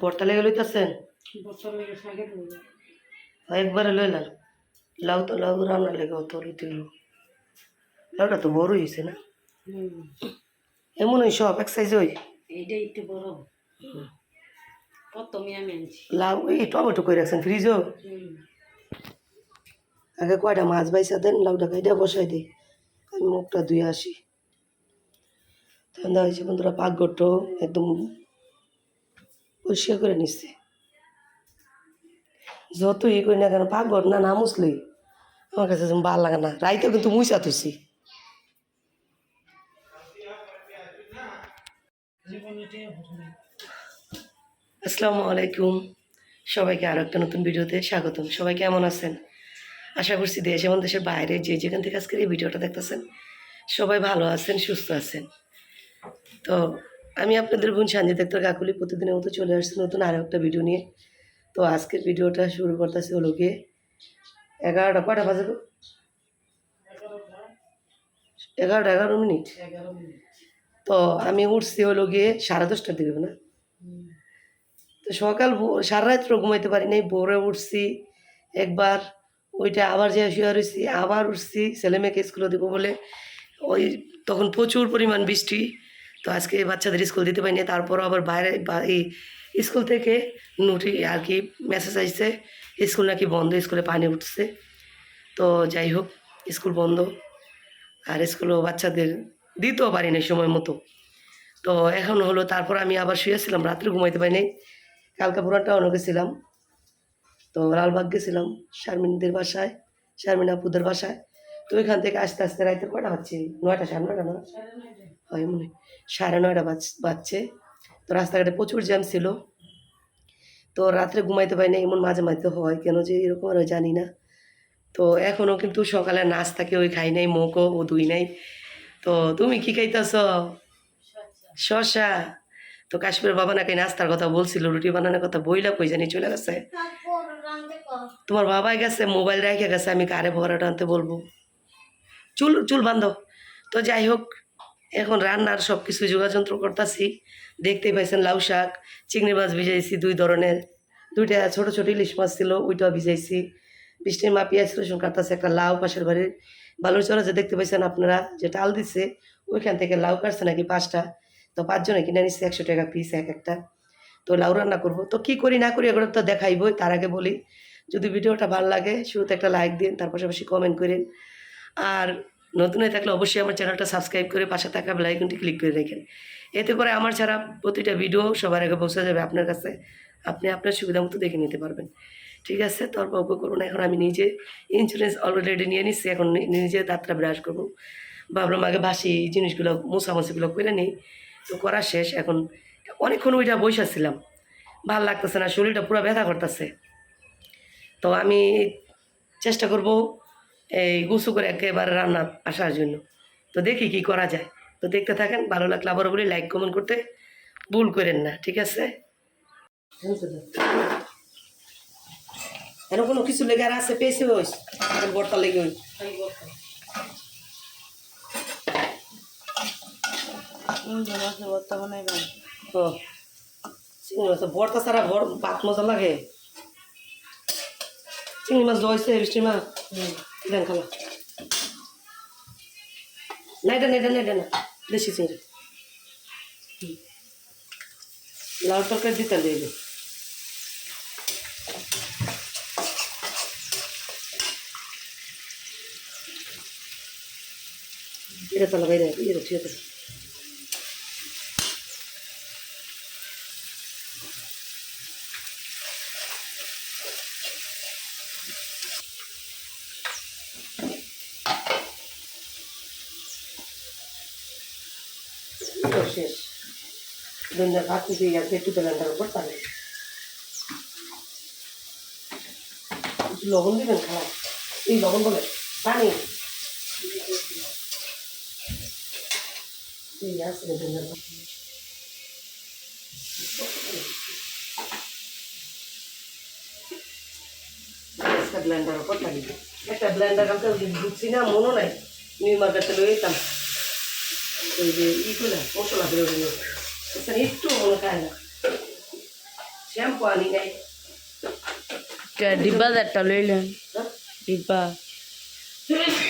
ভর্তা লেগে লইতেছেন। একবারে লইলাম লাউ তো লাউ রান্না লেগে অত লইতে লাউটা তো বড় হয়েছে না? এমন ওই সব এক সাইজ ওই এইটা একটু বড় লাউ এই টমেটো করে রাখছেন ফ্রিজও আগে কয়টা মাছ বাইসা দেন লাউটা কাইটা বসাই দিই আমি মুখটা ধুয়ে আসি। ঠান্ডা হয়েছে বন্ধুরা পাকঘরটাও একদম পরিষ্কার করে নিচ্ছে যত ই করি না কেন পাকঘর না না মুসলি আমার কাছে ভালো লাগে না। রাইতেও কিন্তু মুইসা জীবনে আসসালামু আলাইকুম। সবাইকে আরও একটা নতুন ভিডিওতে স্বাগতম। সবাই কেমন আছেন? আশা করছি দেশ এবং দেশের বাইরে যে যেখান থেকে আজকের এই ভিডিওটা দেখতেছেন, সবাই ভালো আছেন, সুস্থ আছেন। তো আমি আপনাদের বোন সাঞ্জিত আক্তার কাকুলি প্রতিদিনের মতো চলে আসছি নতুন আরও একটা ভিডিও নিয়ে। তো আজকের ভিডিওটা শুরু করতেছি হলো গিয়ে এগারোটা কটা বাজে? এগারোটা এগারো মিনিট? তো আমি উঠছি হলো গিয়ে সাড়ে দশটার দিকে না? তো সকাল সারা রাত্র ঘুমাইতে পারি নাই ভোরে উঠছি একবার ওইটা আবার যে শুয়ে রয়েছি আবার উঠছি ছেলে মেয়েকে স্কুলে দেবো বলে ওই তখন প্রচুর পরিমাণ বৃষ্টি তো আজকে বাচ্চাদের স্কুল দিতে পারিনি তারপর আবার বাইরে স্কুল থেকে নোটি আর কি মেসেজ আসছে, স্কুল নাকি বন্ধ, স্কুলে পানি উঠছে। তো যাই হোক, স্কুল বন্ধ, আর স্কুলও বাচ্চাদের দিতেও পারি না সময় মতো। তো এখন হলো, তারপর আমি আবার শুয়েছিলাম রাত্রে ঘুমাইতে পারি নাই কালকা পুরানটা অন্য গেছিলাম। তো লালবাগ গেছিলাম, শারমিনদের বাসায়, শারমিন আপুদের বাসায়। তো ওইখান থেকে আস্তে আস্তে রাইতে কটা হচ্ছে নয়টা, সাড়ে নয়টা না? হয় মনে সাড়ে নয়টা বাজ, বাজছে। তো রাস্তাঘাটে প্রচুর জ্যাম ছিল। তো রাত্রে ঘুমাইতে পারি না এমন মাঝে মাঝে হয়। কেন যে এরকম আর জানি না। তো এখনও কিন্তু সকালে নাস্তাকে ওই খাই নাই, মুখও ও দুই নাই। তো তুমি কি খাইতেছ? শশা তো কাশ্মীর বাবা নাকি নাস্তার কথা বলছিল, রুটি বানানোর কথা বইলা কই জানি চলে গেছে। তোমার বাবাই গেছে, মোবাইল রেখে গেছে, আমি কারে ভরাটা আনতে বলব? চুল চুল বান্ধব তো যাই হোক এখন রান্নার সব কিছু যোগাযন্ত্র করতেছি। দেখতেই পাইছেন লাউ শাক, চিংড়ি মাছ ভিজাইছি, দুই ধরনের। দুইটা ছোট ছোট ইলিশ মাছ ছিল, ওইটাও ভিজাইছি। বৃষ্টির মা পেঁয়াজ, রসুন কাটতেছে একটা লাউ পাশের বাড়ির বালুর চড়া যে দেখতে পাইছেন আপনারা, যে টাল দিচ্ছে ওইখান থেকে লাউ কাটছে নাকি পাঁচটা। তো পাঁচজনে কিনে নিচ্ছে একশো টাকা পিস এক একটা। তো লাউ রান্না করব। তো কি করি না করি এগুলো তো দেখাইবই, তার আগে বলি। যদি ভিডিওটা ভালো লাগে, শুরুতে একটা লাইক দিন, তার পাশাপাশি কমেন্ট করেন। আর নতুন হয়ে থাকলে অবশ্যই আমার চ্যানেলটা সাবস্ক্রাইব করে পাশে থাকা বেলাইকনটি ক্লিক করে রেখেন। এতে করে আমার ছাড়া প্রতিটা ভিডিও সবার আগে পৌঁছে যাবে আপনার কাছে। আপনি আপনার সুবিধা মতো দেখে নিতে পারবেন। ঠিক আছে তর্ক করুন। এখন আমি নিজে ইন্স্যুরেন্স অলরেডি নিয়ে নিচ্ছি এখন নিজে দাঁতটা ব্রাশ করব। ভাবলাম আগে এই জিনিসগুলো, মোছামুছিগুলো করে নিই। তো করা শেষ। এখন অনেকক্ষণ ওইটা বসেছিলাম ভালো লাগতেছে না, শরীরটা পুরো ব্যথা করতেছে। তো আমি চেষ্টা করব এই গুছু করে একেবারে রান্না আসার জন্য। তো দেখি কি করা যায়। তো দেখতে থাকেন, ভালো লাগলে আবারও বলি লাইক কমেন্ট করতে ভুল করেন না, ঠিক আছে? এরকম কোনো কিছু লেগে আর আছে? পেয়েছে ওই বর্তা লেগে? ও বর্তা ছাড়া ভাত মজা লাগে। চিংড়ি মাছ দইছে বৃষ্টি মা। দেন খালা না এটা এটা এটা না দেশি চিংড়ি লাল তরকারি দিতে দেবে এটা তো লাগাই দেয় এটা ঠিক আছে তো শেষ গেছে একটু তেলেন্ডার উপর তাহলে একটু লবণ দিবেন খাওয়া এই লবণ বলে পানি ব্লেন্ডার উপর থাকি একটা ব্লেন্ডার কালকে ঢুকছি না, মনও নাই। নিউ মার্কেটে লয়ে যেতাম ওই যে ই করে মশলা বেরোবে একটু মনে খায় না শ্যাম্পু আনি নাই কে ডিব্বা একটা লইলেন হ্যাঁ? ডিব্বা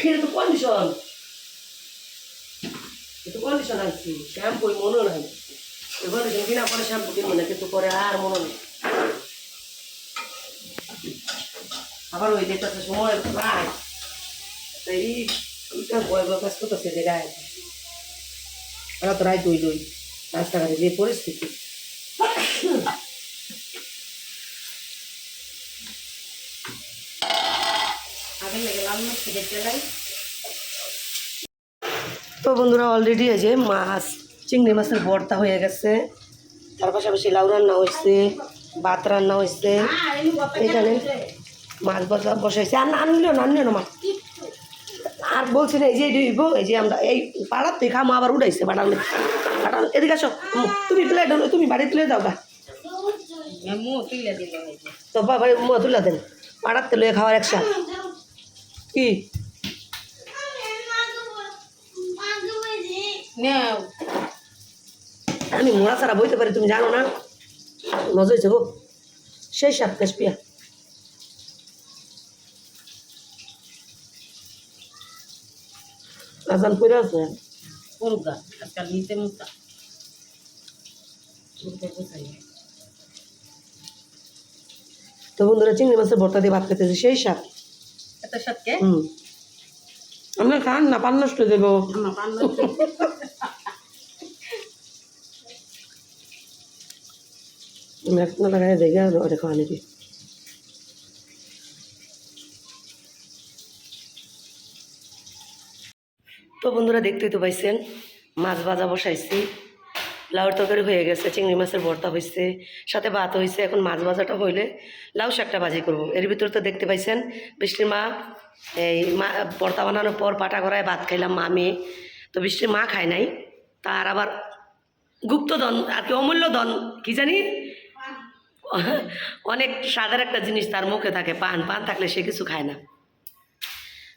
এটা তো কন্ডিশন এটা কন্ডিশন আছে শ্যাম্পু মনে নাই এবার কিনা পরে শ্যাম্পু কিনবো না কিন্তু পরে আর মনে নেই আবার ওই যেটাতে সময় প্রায় এই ওইটা বয় কাজ করতেছে যে গায়ে ওরা তো রায় দই দই রাস্তাঘাটে যে পরিস্থিতি। তো বন্ধুরা অলরেডি এই যে মাছ, চিংড়ি মাছের ভর্তা হয়ে গেছে। তার পাশাপাশি লাউ রান্না হয়েছে, ভাত রান্না হয়েছে। এখানে মাছ বসা বসাইছে। আর আনলেও না আনলেও না মাছ। আর বলছি না এই যে এই যে আমরা এই পাড়ার থেকে খামো আবার উঠাইছে মধ্যে পাড়ার এদিকে আসো। তুমি প্লেট তুমি বাড়ি তুলে দাও গা। মু তুলে তো বাবা মুখ তুলে দেন। পাড়ার তেলে খাওয়ার একসাথ কি? আমি মোড়া ছাড়া বইতে পারি তুমি জানো না? মজা হয়েছে গো। সেই সাত কাশ পিয়া। আজান পড়ে আছে পুরগা আজকাল তো বন্ধুরা চিংড়ি মাছের ভর্তা দিয়ে ভাত খেতেছে সেই সাত এত হুম। আমরা খান না পান নষ্ট দেবো লাগাই দেখে খাওয়া নাকি তো বন্ধুরা দেখতেই তো পাইছেন, মাছ ভাজা বসাইছি লাউর তরকারি হয়ে গেছে, চিংড়ি মাছের ভর্তা হয়েছে সাথে ভাত হয়েছে এখন মাছ ভাজাটা হইলে লাউ শাকটা ভাজি করব। এর ভিতরে তো দেখতে পাইছেন, বৃষ্টির মা, এই মা, ভর্তা বানানোর পর পাটা করায় ভাত খাইলাম মা মেয়ে তো বৃষ্টির মা খায় নাই, তার আবার গুপ্তধন, আর কি অমূল্য ধন কি জানি? অনেক স্বাদের একটা জিনিস তার মুখে থাকে, পান পান থাকলে সে কিছু খায় না।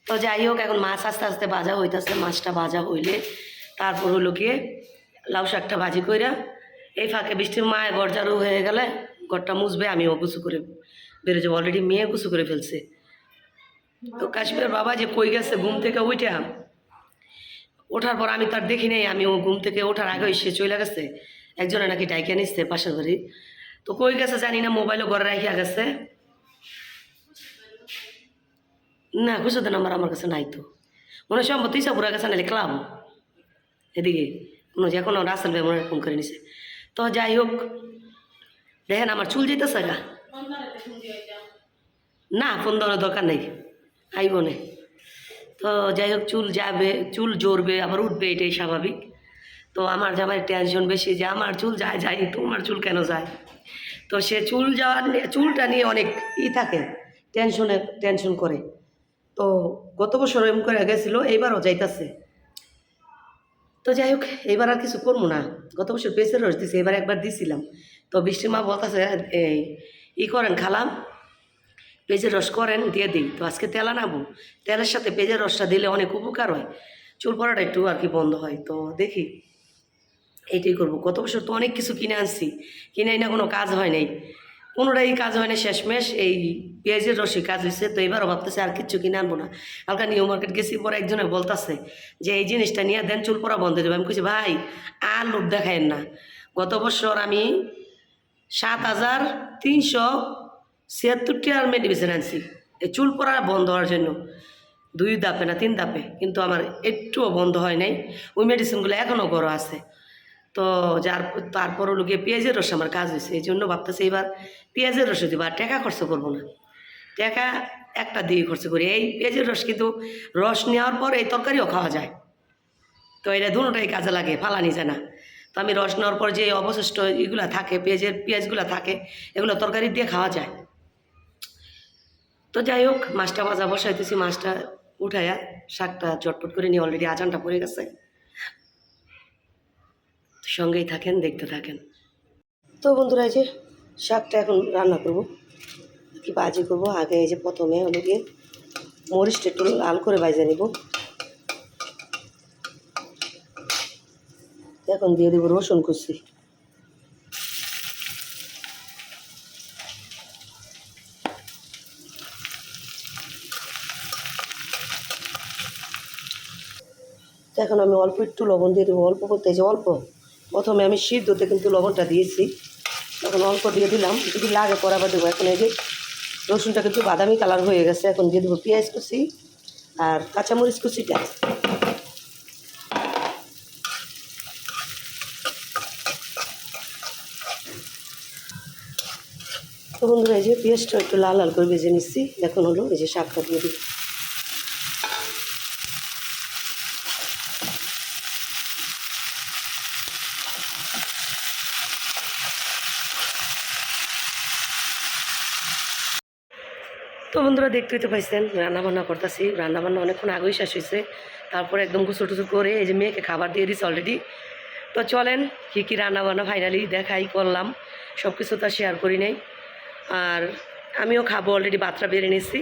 তো যাই হোক, এখন মাছ আস্তে আস্তে ভাজা হইতেছে, মাছটা ভাজা হইলে তারপর হলো গিয়ে লাউ শাকটা ভাজি কইরা এই ফাঁকে বৃষ্টির মায় গরজারু হয়ে গেলে ঘরটা মুছবে, আমিও গুছু করে বেরো যাব। অলরেডি মেয়ে গুছু করে ফেলছে। তো কাশ্মীর বাবা যে কই গেছে ঘুম থেকে উঠা ওঠার পর আমি তার দেখি নেই আমি ও ঘুম থেকে ওঠার আগে সে চলে গেছে, একজনে নাকি ডাইকে নিচ্ছে পাশের বাড়ি। তো কই গেছে জানি না, মোবাইলও ঘরে রাখিয়া গেছে। না খুশিতে নাম্বার আমার কাছে নাই তো। মনে হয় সম্ভব তিসাপুরা গেছে নাহলে ক্লাব এদিকে মনে হয় এখনও রাসেল ভাই মনে ফোন করে নিছে। তো যাই হোক, দেখেন আমার চুল যেতেছে গা। না ফোন দেওয়ার দরকার নেই, আইব নে। তো যাই হোক, চুল যাবে, চুল জড়বে, আবার উঠবে, এটাই স্বাভাবিক। তো আমার জামাই টেনশন বেশি যে আমার চুল যায় যায়, তোমার চুল কেন যায়? তো সে চুল যাওয়ার চুলটা নিয়ে অনেক ই থাকে টেনশনে টেনশন করে। তো গত বছর এম করে গেছিল, এইবারও যাইতাছে। তো যাই হোক এবার আর কিছু করব না। গত বছর পেঁচের রস দিছি এবার একবার দিছিলাম। তো বৃষ্টির মা বলতেছে, এই, ই করেন, খালাম পেঁচের রস করেন, দিয়ে দিই। তো আজকে তেল আনাবো। তেলের সাথে পেঁচের রসটা দিলে অনেক উপকার হয়। চুল পড়াটা একটু আর কি বন্ধ হয়। তো দেখি, এইটাই করব। গত বছর তো অনেক কিছু কিনে আনছি। কিনে না কোনো কাজ হয় নাই। কোনোটাই কাজ হয়নি শেষমেশ এই পেঁয়াজের রসি কাজ হয়েছে তো এবারও ভাবতেছে আর কিচ্ছু কিনে আনব না। হালকা নিউ মার্কেট গেছি, পরে একজনে বলতেছে যে, এই জিনিসটা নিয়ে দেন, চুল পরা বন্ধ হয়ে যাবে। আমি কইছি, ভাই আর লোক দেখায়েন না। গত বছর আমি সাত হাজার তিনশো ছিয়াত্তর টাকার মেডিসিন আনছি। এই চুল পড়া বন্ধ হওয়ার জন্য। দুই দাপে না, তিন দাপে কিন্তু আমার একটুও বন্ধ হয় নাই। ওই মেডিসিনগুলো এখনও গড় আছে। তো যার তারপর হলো গিয়ে পেঁয়াজের রস আমার কাজ হয়েছে এই জন্য ভাবতেছি এবার পেঁয়াজের রসে দিব, আর টাকা খরচ করব না। টাকা একটা দিয়ে খরচ করি, এই পেঁয়াজের রস কিন্তু রস নেওয়ার পর এই তরকারিও খাওয়া যায়। তো এটা দুটোটাই কাজে লাগে, ফালানি যায় না। তো আমি রস নেওয়ার পর যে অবশিষ্ট এগুলো থাকে, পেঁয়াজের পেঁয়াজগুলো থাকে, এগুলো তরকারি দিয়ে খাওয়া যায়। তো যাই হোক, মাছটা ভাজা বসাইতেছি, মাছটা উঠাইয়া শাকটা চটপট করে নিয়ে অলরেডি আজানটা পড়ে গেছে। সঙ্গেই থাকেন, দেখতে থাকেন। তো বন্ধুরা, এই যে শাকটা এখন রান্না করব। কি বাজি করব? আগে এই যে প্রথমে হলো মরিচটা একটু লাল করে বাজে নেব। এখন দিয়ে দেবো রসুন কুচি। এখন আমি অল্প একটু লবণ দিয়ে দেবো। অল্প করতে অল্প। প্রথমে আমি সিদ্ধতে কিন্তু লবণটা দিয়েছি। এখন অল্প দিয়ে দিলাম। যদি লাগে পরে আবার দেবো। এখন এই যে রসুনটা কিন্তু বাদামি কালার হয়ে গেছে। এখন দিয়ে দেবো পেঁয়াজ কুচি আর কাঁচামরিচ কুচিটা। তো বন্ধুরা, এই যে পেঁয়াজটা একটু লাল লাল করে ভেজে নিচ্ছি। এখন হলো এই যে শাকটা দিয়ে দিই দেখতেই তো পাইছেন, রান্নাবান্না করতেছি। রান্না বান্না অনেকক্ষণ আগেই শেষ হয়েছে তারপরে একদম গুছু টুসু করে এই যে মেয়েকে খাবার দিয়ে দিচ্ছি অলরেডি তো চলেন, কী কী রান্নাবান্না ফাইনালি দেখাই, করলাম। সব কিছু তো শেয়ার করি নাই। আর আমিও খাব অলরেডি ভাতটা বেড়ে নিচ্ছি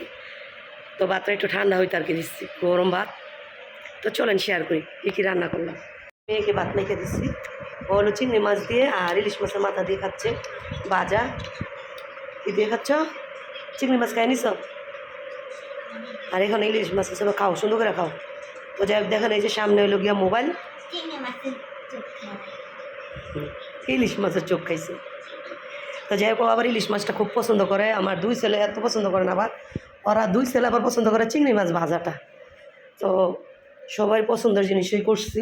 তো ভাতটা একটু ঠান্ডা হইতে আর কি দিচ্ছি, গরম ভাত। তো চলেন শেয়ার করি, কী কী রান্না করলাম। মেয়েকে ভাত মেখে দিচ্ছি। হলো চিংড়ি মাছ দিয়ে আর ইলিশ মাছের মাথা দিয়ে খাচ্ছে। ভাজা। কী দিয়ে খাচ্ছ? চিংড়ি মাছ খাই নিছ? আর এখানে ইলিশ মাছ হিসেবে খাও সুন্দর করে খাও। তো যাই হোক দেখেন এই যে সামনে হইল গিয়া মোবাইল ইলিশ মাছের চোখ খাইছে। তো যাই হোক আবার ইলিশ মাছটা খুব পছন্দ করে। আমার দুই ছেলে এত পছন্দ করে না আবার ওরা দুই ছেলে আবার পছন্দ করে চিংড়ি মাছ ভাজাটা। তো সবাই পছন্দের জিনিসই করছি।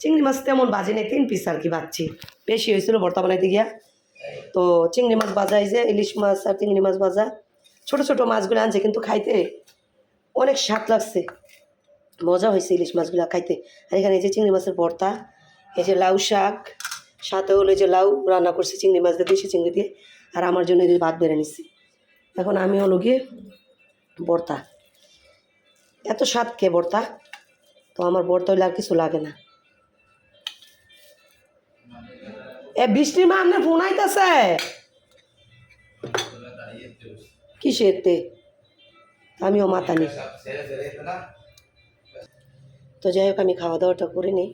চিংড়ি মাছ তেমন বাজি নেই তিন পিস আর কি বাজছি। বেশি হয়েছিল বর্তমানে গিয়া তো চিংড়ি মাছ ভাজা এই যে ইলিশ মাছ আর চিংড়ি মাছ ভাজা। ছোট ছোট মাছগুলো আনছে, কিন্তু খাইতে অনেক স্বাদ লাগছে। মজা হয়েছে ইলিশ মাছগুলো খাইতে। আর এখানে এই যে চিংড়ি মাছের ভর্তা, এই যে লাউ শাক, সাথে হলো যে লাউ, রান্না করছি চিংড়ি মাছ দিয়ে, দেশি চিংড়ি দিয়ে, আর আমার জন্য এই ভাত বেড়ে নিচ্ছি এখন আমি হলো গিয়ে ভর্তা। এত স্বাদ কে ভর্তা? তো আমার ভর্তা হইলে আর কিছু লাগে না। এ বৃষ্টি মা আপনার ফোন আইতাছে। কিসের তে? আমিও মাথা নিই। তো যাই হোক, আমি খাওয়া দাওয়াটা করে নিই।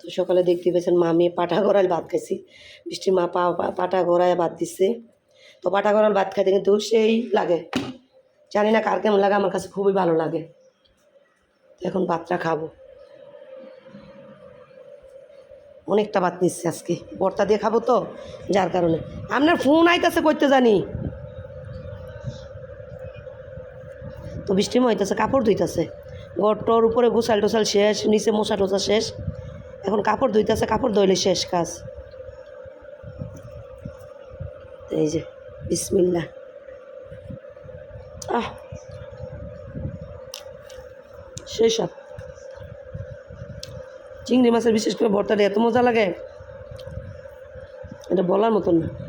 তো সকালে দেখতে পেয়েছেন মা মেয়ে পাটা গড়াল ভাত খাইছি। বৃষ্টির মা পা পাটা গড়ায় ভাত দিচ্ছে তো পাটা গড়াল ভাত খাইতে কিন্তু সেই লাগে। জানি না কার কেমন লাগে, আমার কাছে খুবই ভালো লাগে। এখন ভাতটা খাব। অনেকটা ভাত নিচ্ছে আজকে। বর্তা দিয়ে খাব তো, যার কারণে। আপনার ফোন আইতাছে করতে জানি। তো বৃষ্টি হইতেছে কাপড় ধুইতেছে। গড়টর উপরে গোসাল টোসাল শেষ, নিচে মশা টোসা শেষ। এখন কাপড় ধুইতেছে, কাপড় ধুইলে শেষ কাজ। এই যে বিসমিল্লা আহ। সেই সব। চিংড়ি মাছের বিশেষ করে ভর্তাটা এত মজা লাগে। এটা বলার মতন না।